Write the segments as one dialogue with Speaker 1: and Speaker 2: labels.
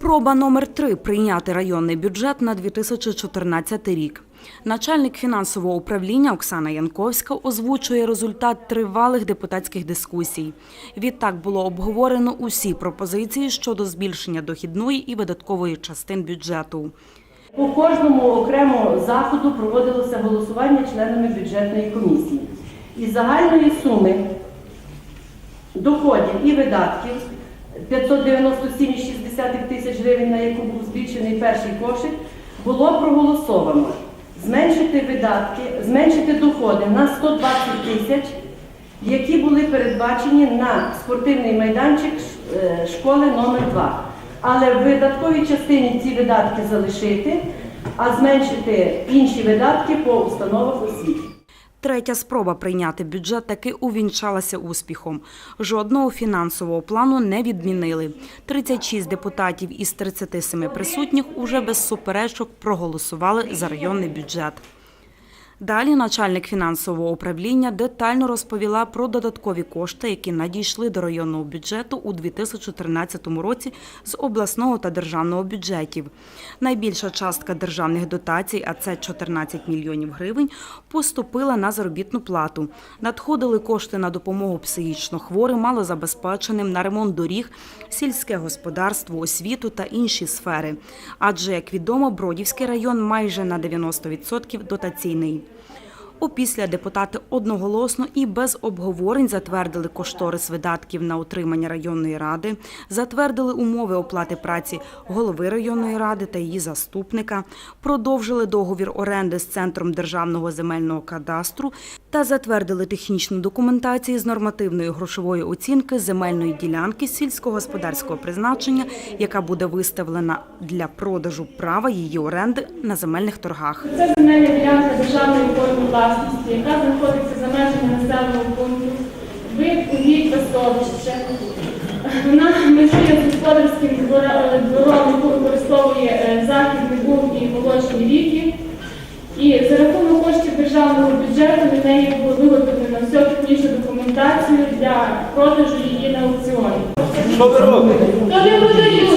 Speaker 1: Спроба номер три прийняти районний бюджет на 2014 рік. Начальник фінансового управління Оксана Янковська озвучує результат тривалих депутатських дискусій. Відтак було обговорено усі пропозиції щодо збільшення дохідної і видаткової частин бюджету.
Speaker 2: По кожному окремому заходу проводилося голосування членами бюджетної комісії. Із загальної суми доходів і видатків 597,6 тисяч гривень, на яку був збільшений перший кошик, було проголосовано зменшити видатки, зменшити доходи на 120 тисяч, які були передбачені на спортивний майданчик е, школи номер 2 Але в видатковій частині ці видатки залишити, а зменшити інші видатки по установах освіти.
Speaker 1: Третя спроба прийняти бюджет таки увінчалася успіхом. Жодного фінансового плану не відмінили. 36 депутатів із 37 присутніх уже без суперечок проголосували за районний бюджет. Далі начальник фінансового управління детально розповіла про додаткові кошти, які надійшли до районного бюджету у 2013 році з обласного та державного бюджетів. Найбільша частка державних дотацій, а це 14 мільйонів гривень, поступила на заробітну плату. Надходили кошти на допомогу психічно хворим, малозабезпеченим, на ремонт доріг, сільське господарство, освіту та інші сфери. Адже, як відомо, Бродівський район майже на 90% дотаційний. Опісля депутати одноголосно і без обговорень затвердили кошторис видатків на утримання районної ради, затвердили умови оплати праці голови районної ради та її заступника, продовжили договір оренди з центром державного земельного кадастру та затвердили технічну документацію з нормативної грошової оцінки земельної ділянки сільськогосподарського призначення, яка буде виставлена для продажу права її оренди на земельних торгах.
Speaker 3: Це земельна ділянка державної форми власності, яка знаходиться за межами населеного пункту. Вид у вік Вестовище. Вона межує з господарським двора- двором, яку використовує е, західний був і молочні віки. І за рахунок коштів державного бюджету на неї було виготовлено всю технічну документацію для продажу її на аукціоні.
Speaker 4: Що ви робите?
Speaker 3: То не продають,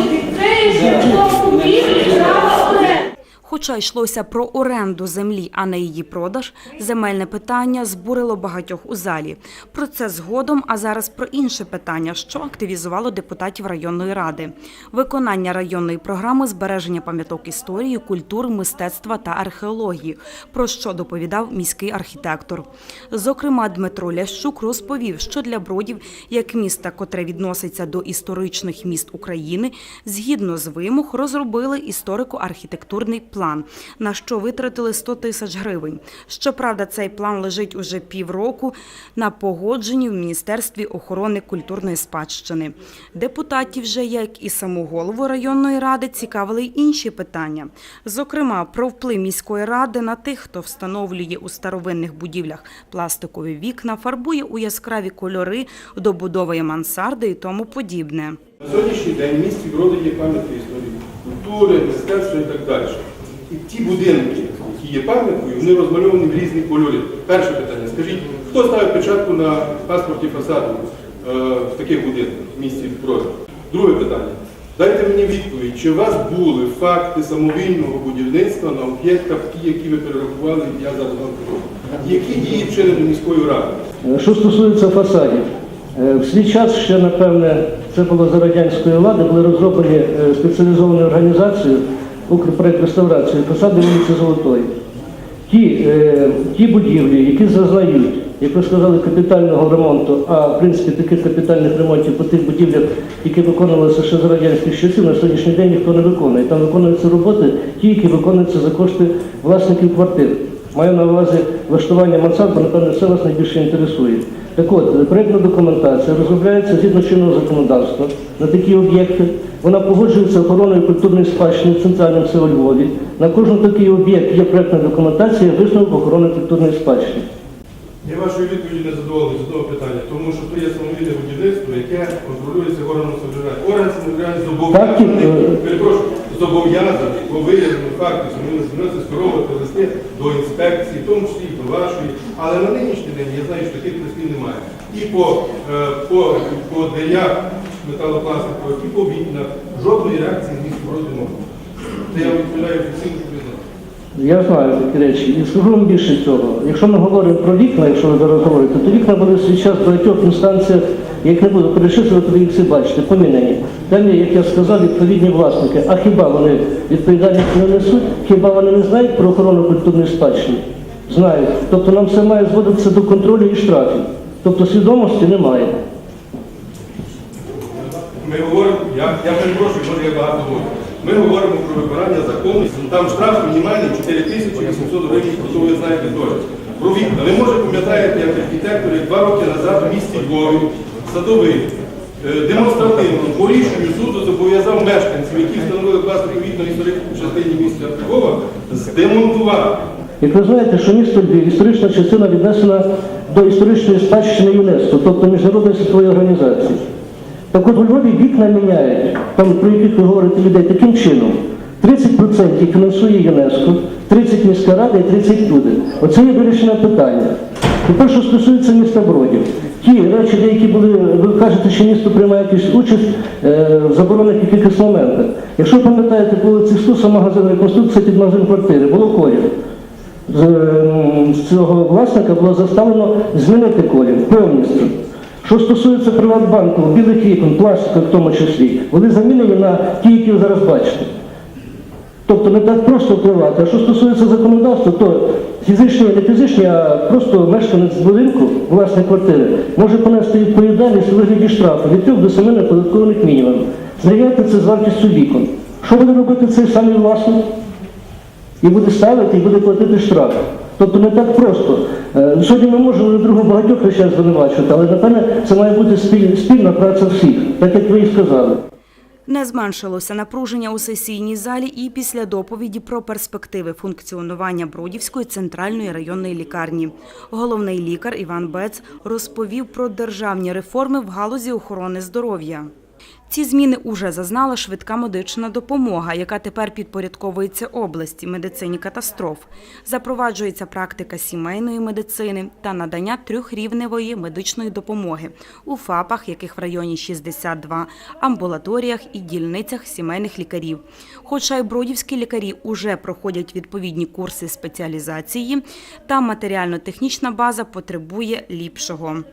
Speaker 1: Хоча йшлося про оренду землі, а не її продаж, земельне питання збурило багатьох у залі. Про це згодом, а зараз про інше питання, що активізувало депутатів районної ради: виконання районної програми збереження пам'яток історії, культури, мистецтва та археології, про що доповідав міський архітектор. Зокрема, Дмитро Лящук розповів, що для бродів, як міста, котре відноситься до історичних міст України, згідно з вимог розробили історико-архітектурний план, на що витратили 100 тисяч гривень. Щоправда, цей план лежить уже півроку на погодженні в Міністерстві охорони культурної спадщини. Депутатів же, як і саму голову районної ради, цікавили інші питання. Зокрема, про вплив міської ради на тих, хто встановлює у старовинних будівлях пластикові вікна, фарбує у яскраві кольори, добудовує мансарди і тому подібне.
Speaker 4: На сьогоднішній день в місті Броди є пам'ятки історії, культури, мистецтва і так далі. І ті будинки, які є пам'яткою, вони розмальовані в різні кольори. Перше питання. Скажіть, хто ставив печатку на паспорті фасаду е, в таких будинках в місті Броди? Друге питання. Дайте мені відповідь, чи у вас були факти самовільного будівництва на об'єктах, ті, які ви перерахували, я зараз вам кажу. Які дії вчинені міською радою?
Speaker 5: Що стосується фасадів, е, в свій час ще, напевне, це було за радянської влади, були розроблені е, спеціалізованою організацією «Укрпроект реставрації фасади вулиці Золотої. Ті, е, ті будівлі, які зазнають, як ви сказали, капітального ремонту, а в принципі таких капітальних ремонтів по тих будівлях, які виконувалися ще з радянських часів, на сьогоднішній день ніхто не виконує. Там виконуються роботи, ті, які виконуються за кошти власників квартир. Маю на увазі влаштування мансард, бо напевно це вас найбільше інтересує. Так от, проєктна документація розробляється згідно чинного законодавства на такі об'єкти. Вона погоджується охороною культурної спадщини в центральному селі Львові. На кожен такий об'єкт є проєктна документація, висновок охорони культурної спадщини.
Speaker 4: Я вашою відповіді не задоволений з того питання, тому що то є самовільне будівництво, яке контролюється органом самоврядування. Орган самоврядування зобов'язаний,
Speaker 5: е,
Speaker 4: перепрошую, зобов'язаний по виявленому факту самовільної самоврядування скеровувати листи до інспекції, в тому числі і до вашої. Але на нинішній день я знаю, що таких листів немає. І по, е, по, по ДЯ металопластикових і по вікнах. Жодної реакції з не було. Це я відповідаю всім, що.
Speaker 5: Я знаю такі речі. І скажу вам більше цього. Якщо ми говоримо про вікна, якщо ви зараз говорите, то вікна були в свій час в багатьох інстанціях, як не буду перечислювати, ви їх всі бачите, помінені. Є, як я сказав, відповідні власники. А хіба вони відповідальність не несуть? Хіба вони не знають про охорону культурної спадщини? Знають. Тобто нам все має зводитися до контролю і штрафів. Тобто свідомості немає.
Speaker 4: Ми говоримо, я, я перепрошую, може я багато говорю. Ми говоримо про виконання закону. Там штраф мінімальний 4800 гривень, то ви знаєте теж. Про вікна. Ви може пам'ятаєте, як архітектор, два роки назад в місті Львові, садовий, е, демонстративно по рішенню суду зобов'язав мешканців, які встановили пластикові вікна в частині міста Львова, здемонтувати.
Speaker 5: Як ви знаєте, що місто Львів, історична частина віднесена до історичної спадщини ЮНЕСКО, тобто Міжнародної світової організації. Так от у Львові вікна міняють, там про яких ви говорите людей, таким чином. 30% фінансує ЮНЕСКо, 30 міська рада і 30 люди. Оце є вирішене питання. Тепер, що стосується міста Бродів. Ті речі, деякі були, ви кажете, що місто приймає якусь участь е, в заборонених якихось моментах. Якщо ви пам'ятаєте, по вулиці Стуса магазин реконструкції під магазин квартири, було колір з, ем, з цього власника було заставлено змінити колір повністю. Що стосується Приватбанку, білих вікон, пластика в тому числі, вони замінені на ті, які ви зараз бачите. Тобто не так просто впливати. А що стосується законодавства, то фізичні, не фізичні, а просто мешканець будинку, власної квартири, може понести відповідальність у вигляді штрафу від 3 до 7 неподаткованих мінімумів. Зрівняйте це з вартістю вікон. Що буде робити цей самий власник? і буде ставити, і буде платити штраф. Тобто не так просто. Е, Сьогодні ми можемо один другу багатьох речах звинувачувати, але напевне це має бути спіль- спільна праця всіх, так як ви і сказали.
Speaker 1: Не зменшилося напруження у сесійній залі і після доповіді про перспективи функціонування Бродівської центральної районної лікарні. Головний лікар Іван Бец розповів про державні реформи в галузі охорони здоров'я. Ці зміни уже зазнала швидка медична допомога, яка тепер підпорядковується області медицині катастроф. Запроваджується практика сімейної медицини та надання трьохрівневої медичної допомоги у ФАПах, яких в районі 62, амбулаторіях і дільницях сімейних лікарів. Хоча й бродівські лікарі уже проходять відповідні курси спеціалізації, та матеріально-технічна база потребує ліпшого.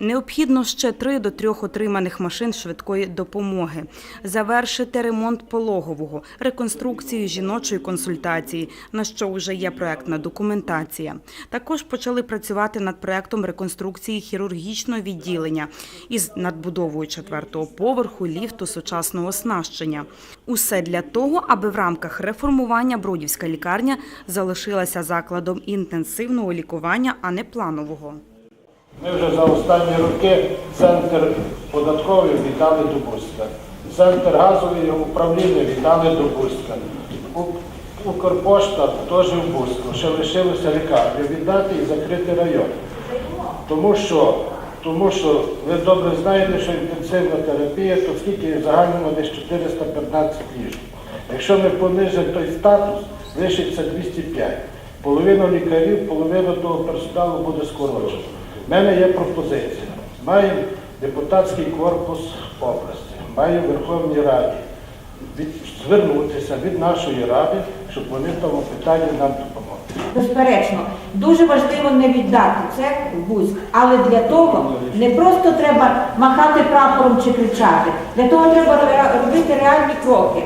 Speaker 1: Необхідно ще три до трьох отриманих машин швидкої допомоги, завершити ремонт пологового, реконструкцію жіночої консультації, на що вже є проектна документація. Також почали працювати над проектом реконструкції хірургічного відділення із надбудовою четвертого поверху, ліфту, сучасного оснащення. Усе для того, аби в рамках реформування Бродівська лікарня залишилася закладом інтенсивного лікування, а не планового.
Speaker 6: Ми вже за останні роки центр податковий віддали до Бузька. Центр газовий управління віддали до Бузька. Укрпошта теж в Бузьку. Ще лишилося лікарню віддати і закрити район. Тому що, тому що ви добре знаєте, що інтенсивна терапія, то скільки в загальному десь 415 ліжок. Якщо ми понижимо той статус, лишиться 205. Половина лікарів, половина того персоналу буде скорочена. У мене є пропозиція. Маємо депутатський корпус області, маємо Верховній Раді від, звернутися від нашої ради, щоб вони в тому питанні нам допомогли.
Speaker 7: Безперечно, дуже важливо не віддати це в Бузьк, але для того не просто треба махати прапором чи кричати, для того треба робити реальні кроки.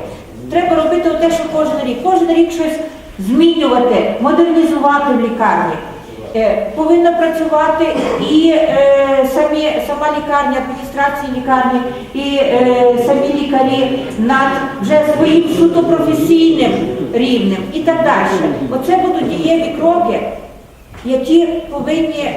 Speaker 7: Треба робити те, що кожен рік. Кожен рік щось змінювати, модернізувати в лікарні. Е, Повинна працювати і е, самі, сама лікарня, адміністрації лікарні, і е, самі лікарі над вже своїм суто професійним рівнем і так далі. Оце будуть дієві кроки, які повинні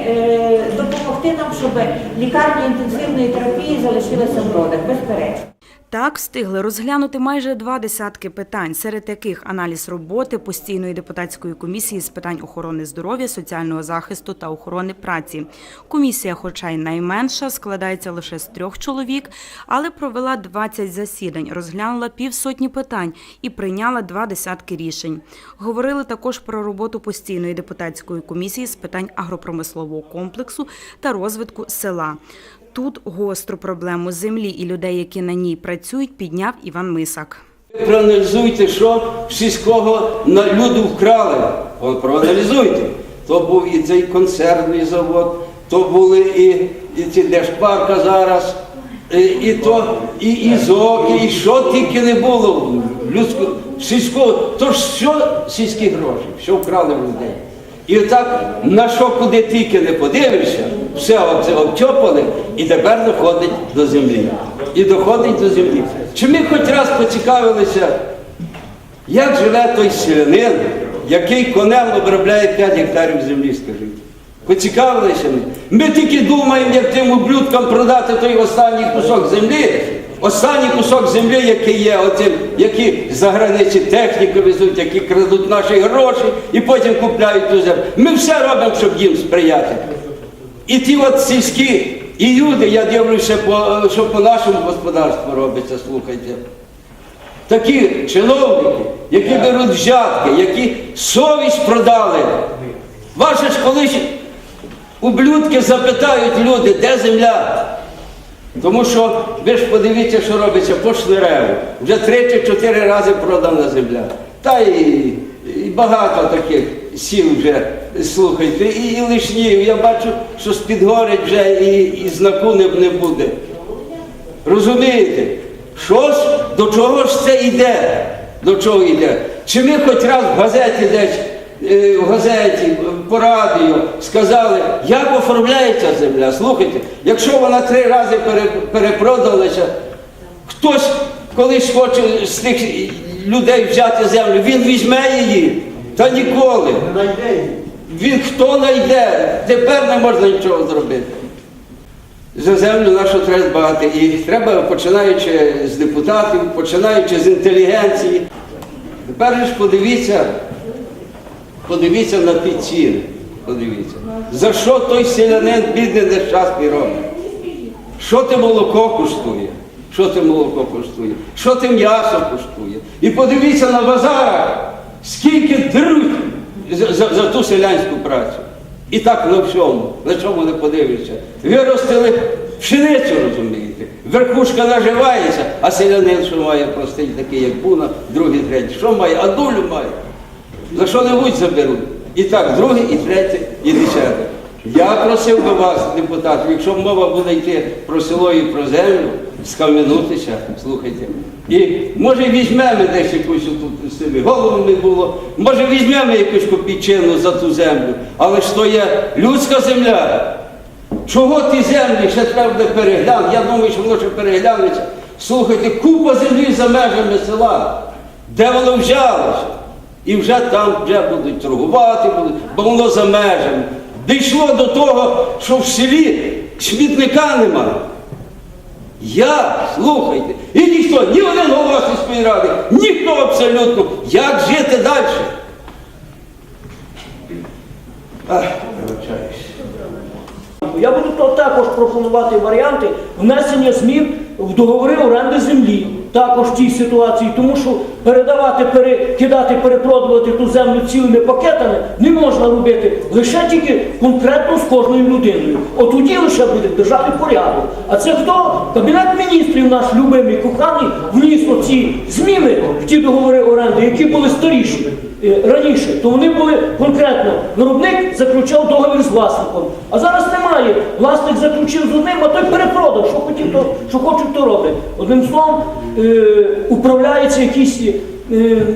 Speaker 7: допомогти нам, щоб лікарня інтенсивної терапії залишилася в родах, безперечно.
Speaker 1: Так встигли розглянути майже два десятки питань, серед яких аналіз роботи постійної депутатської комісії з питань охорони здоров'я, соціального захисту та охорони праці. Комісія, хоча й найменша, складається лише з трьох чоловік, але провела 20 засідань, розглянула півсотні питань і прийняла два десятки рішень. Говорили також про роботу постійної депутатської комісії з питань агропромислового комплексу та розвитку села. Тут гостру проблему землі і людей, які на ній працюють, підняв Іван Мисак.
Speaker 8: Проаналізуйте, що сільського на люди вкрали. Проаналізуйте. То був і цей консервний завод, то були і, і ці держпарка зараз, і, і то, і, і зоки, і що тільки не було в людську, сільського. То що сільські гроші, що вкрали в людей. І отак на що куди тільки не подивишся, все оце обчопали і тепер доходить до землі. І доходить до землі. Чи ми хоч раз поцікавилися, як живе той селянин, який конем обробляє 5 гектарів землі, скажіть? Поцікавилися ми. Ми тільки думаємо, як тим ублюдкам продати той останній кусок землі, останній кусок землі, який є, оцим, які за границі техніку везуть, які крадуть наші гроші і потім купляють ту землю. Ми все робимо, щоб їм сприяти. І ті от сільські, і люди, я дивлюся, по, що по нашому господарству робиться, слухайте. Такі чиновники, які беруть взятки, які совість продали. Ваші ж колись ублюдки запитають люди, де земля? Тому що ви ж подивіться, що робиться по Шниреву. Вже три чи чотири рази продана земля. Та і, і багато таких сіл вже, слухайте, і, і лишнів. Я бачу, що з-під вже і, і знаку не, не буде. Розумієте? Що ж, до чого ж це йде? До чого йде? Чи ми хоч раз в газеті десь, е, в газеті, по радіо сказали, як оформляється земля? Слухайте, якщо вона три рази перепродалася, хтось колись хоче з тих людей взяти землю, він візьме її, та ніколи. Він хто знайде, тепер не можна нічого зробити. За землю нашу треба дбати. І треба, починаючи з депутатів, починаючи з інтелігенції. Тепер ж подивіться, подивіться на ті ціни. Подивіться. За що той селянин бідний нещасний робить? Що те молоко коштує? Що те молоко коштує? Що те м'ясо коштує? І подивіться на базарах, за, за, за ту селянську працю. І так на всьому, на чому не подивишся. Виростили пшеницю, розумієте. Верхушка наживається, а селянин, що має простий, такий, як буна, другий, третій. Що має? А долю має. За що-небудь заберуть. І так, друге, і третє, і десяте. Я просив би вас, депутатів, якщо мова буде йти про село і про землю, скам'янутися, слухайте. І може візьмемо десь якусь тут з цими головами було, може візьмемо якусь копійчину за ту землю, але ж то є людська земля. Чого ті землі ще треба переглянути? Я думаю, що воно ще переглянеться. Слухайте, купа землі за межами села. Де воно взялося? І вже там вже будуть торгувати, будуть, бо воно за межами. Дійшло до того, що в селі смітника немає. Я, слухайте, і ніхто, ні один голова сільської ради, ніхто абсолютно. Як жити далі?
Speaker 9: Я буду також пропонувати варіанти внесення змін в договори оренди землі. Також в цій ситуації, тому що передавати, перекидати, перепродувати ту землю цілими пакетами не можна робити лише тільки конкретно з кожною людиною. От тоді лише буде державний порядок. А це хто? Кабінет міністрів наш любимий коханий вніс оці зміни в ті договори оренди, які були старіші е, раніше, то вони були конкретно. Виробник заключав договір з власником. А зараз немає. Власник заключив з одним, а той перепродав. Що хотів, то що хочуть, то робить. Одним словом, е, управляються якісь е,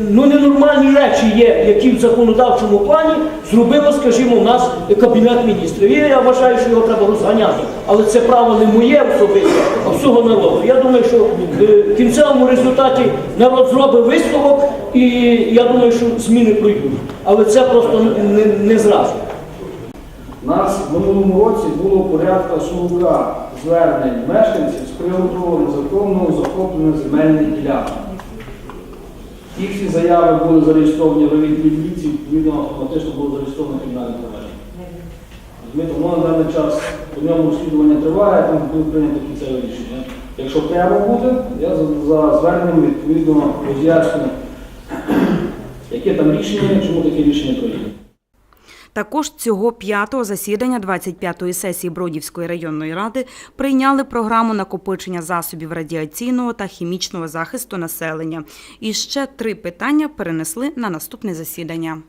Speaker 9: ну, ненормальні речі є, які в законодавчому плані зробило, скажімо, у нас кабінет міністрів. І я вважаю, що його треба розганяти. Але це право не моє особисте, а всього народу. Я думаю, що е, в кінцевому результаті народ зробить висновок, і я думаю, що зміни пройдуть. Але це просто не, не зразу.
Speaker 10: У нас в минулому році було порядка 40 звернень мешканців з приводу незаконного захоплення земельних ділянок. Ті заяви були зареєстровані в поліції, відповідно автоматично було зареєстровано кримінальне провадження. Воно на даний час по ньому розслідування триває, там буде прийнято кінцеве рішення. Якщо треба буде, я за зверненням відповідно роз'ясню, яке там рішення, чому таке рішення прийнято.
Speaker 1: Також цього п'ятого засідання 25-ї сесії Бродівської районної ради прийняли програму накопичення засобів радіаційного та хімічного захисту населення. І ще три питання перенесли на наступне засідання.